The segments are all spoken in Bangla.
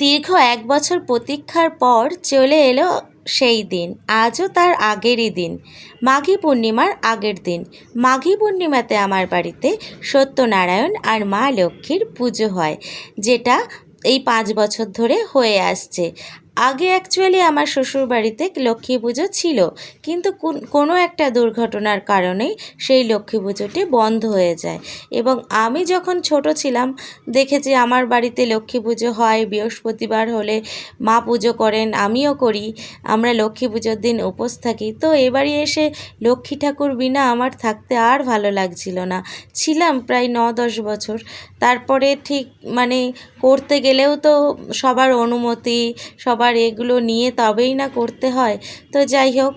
দীর্ঘ এক বছর প্রতীক্ষার পর চলে এলো সেই দিন। আজও তার আগেরই দিন। মাঘী পূর্ণিমার আগের দিন। মাঘী পূর্ণিমাতে আমার বাড়িতে সত্যনারায়ণ আর মা লক্ষ্মীর পুজো হয়, যেটা এই পাঁচ বছর ধরে হয়ে আসছে। আগে অ্যাকচুয়ালি আমার শ্বশুর বাড়িতে লক্ষ্মী পুজো ছিল, কিন্তু কোনো একটা দুর্ঘটনার কারণেই সেই লক্ষ্মী পুজোটি বন্ধ হয়ে যায়। এবং আমি যখন ছোট ছিলাম, দেখেছি আমার বাড়িতে লক্ষ্মী পুজো হয়, বৃহস্পতিবার হলে মা পুজো করেন, আমিও করি, আমরা লক্ষ্মী পুজোর দিন উপোস থাকি। তো এবারে এসে লক্ষ্মী ঠাকুর বিনা আমার থাকতে আর ভালো লাগছিল না। ছিলাম প্রায় ন দশ বছর। তারপরে ঠিক মানে করতে গেলেও তো সবার অনুমতি, সবার এগুলো নিয়ে তবেই না করতে হয়। তো যাই হোক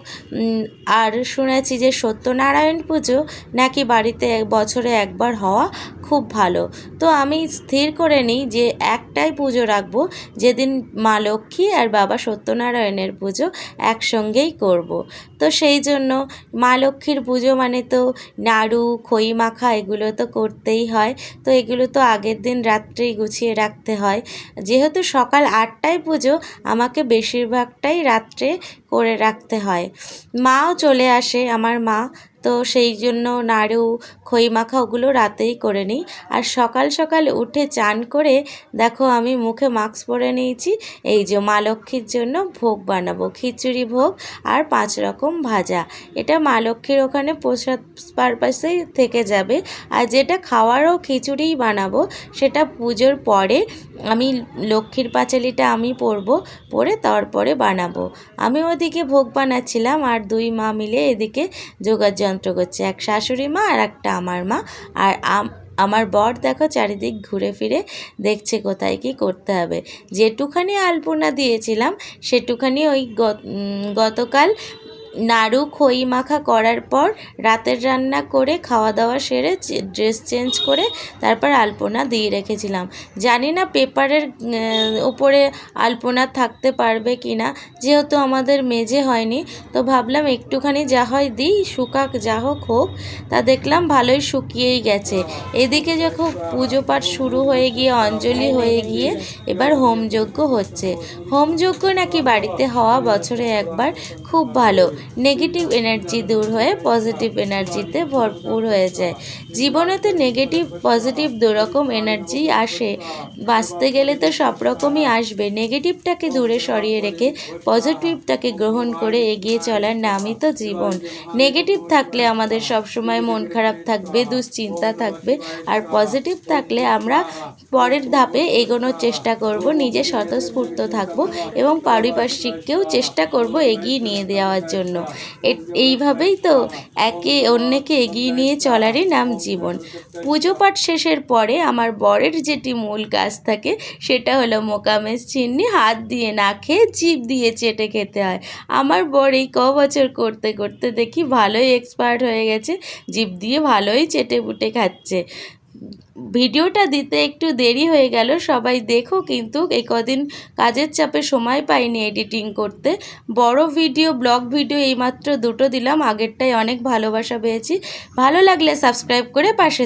আর শুনেছি যে সত্যনারায়ণ পুজো নাকি বাড়িতে এক বছরে একবার হওয়া খুব ভালো। তো আমি স্থির করে নিই যে একটাই পুজো রাখব, যেদিন মা লক্ষ্মী আর বাবা সত্যনারায়ণের পুজো একসঙ্গেই করব। তো সেই জন্য মা লক্ষ্মীর পুজো মানে তো নাড়ু, খই মাখা এগুলো তো করতেই হয়। তো এগুলো তো আগের দিন রাত্রেই গুছিয়ে রাখতে হয়। যেহেতু সকাল আটটায় পুজো আমাকে বেশিরভাগটাই রাত্রে করে রাখতে হয়। মাও চলে আসে আমার মা তো সেই জন্য নাড়ু খই মাখা ওগুলো রাতেই করে নিই। আর সকাল সকাল উঠে চান করে দেখো আমি মুখে মাস্ক পরে নিয়েছি। এই যে মা লক্ষ্মীর জন্য ভোগ বানাবো, খিচুড়ি ভোগ আর পাঁচ রকম ভাজা। এটা মা লক্ষ্মীর ওখানে প্রসাদ পারপাসেই থেকে যাবে। আর যেটা খাওয়ারও খিচুড়িই বানাবো, সেটা পুজোর পরে আমি লক্ষ্মীর পাঁচালিটা আমি পরব, পরে তারপরে বানাবো। আমি ওদিকে ভোগ বানাচ্ছিলাম আর দুই মা মিলে এদিকে যোগার যন্ত্র করছে, এক শাশুড়ি মা আর একটা আমার মা। আর আমার বর দেখো চারিদিক ঘুরে ফিরে দেখছে কোথায় কি করতে হবে। যেটুখানি আলপনা দিয়েছিলাম, সেটুখানি ওই গতকাল নাড়ু, খই মাখা করার পর রাতের রান্না করে খাওয়া দাওয়া সেরে ড্রেস চেঞ্জ করে তারপর আলপনা দিয়ে রেখেছিলাম। জানি না পেপারের উপরে আলপনা থাকতে পারবে কি না যেহেতু আমাদের মেঝে হয়নি, তো ভাবলাম একটুখানি যা হয় দিই, শুকাক যা হোক হোক, তা দেখলাম ভালোই শুকিয়েই গেছে। এদিকে যখন পুজো পাঠ শুরু হয়ে গিয়ে, অঞ্জলি হয়ে গিয়ে, এবার হোমযজ্ঞ হচ্ছে। হোমযজ্ঞ নাকি বাড়িতে হওয়া বছরে একবার, খুব ভালো। নেগেটিভ এনার্জি দূর হয়ে পজিটিভ এনার্জিতে ভরপুর হয়ে যায়। জীবনেতে নেগেটিভ, পজিটিভ দুরকম এনার্জি আসে। বাঁচতে গেলে তো সব রকমই আসবে। নেগেটিভটাকে দূরে সরিয়ে রেখে পজিটিভটাকে গ্রহণ করে এগিয়ে চলার নামই তো জীবন। নেগেটিভ থাকলে আমাদের সবসময় মন খারাপ থাকবে, দুশ্চিন্তা থাকবে। আর পজিটিভ থাকলে আমরা পরের ধাপে এগোনোর চেষ্টা করব, নিজে স্বতঃস্ফূর্ত থাকব এবং পারিপার্শ্বিককেও চেষ্টা করব এগিয়ে নিয়ে দেওয়ার জন্য এইভাবেই তো একে অন্যকে এগিয়ে নিয়ে চলারই নাম জীবন। পুজো পাঠ শেষের পরে আমার বরের যেটি মূল কাজ থাকে, সেটা হলো মোকামেশ চিন্নি হাত দিয়ে না খেয়ে জিভ দিয়ে চেটে খেতে হয়। আমার বর এই ক বছর করতে করতে দেখি ভালোই এক্সপার্ট হয়ে গেছে, জিভ দিয়ে ভালোই চেটে বুটে খাচ্ছে। ভিডিওটা দিতে একটু দেরি হয়ে গেল, সবাই দেখো কিন্তু এই কদিন কাজের চাপে সময় পাইনি এডিটিং করতে। বড় ভিডিও, ব্লগ ভিডিও এইমাত্র দুটো দিলাম আগেরটাই অনেক ভালোবাসা পেয়েছি। ভালো লাগলে সাবস্ক্রাইব করে পাশে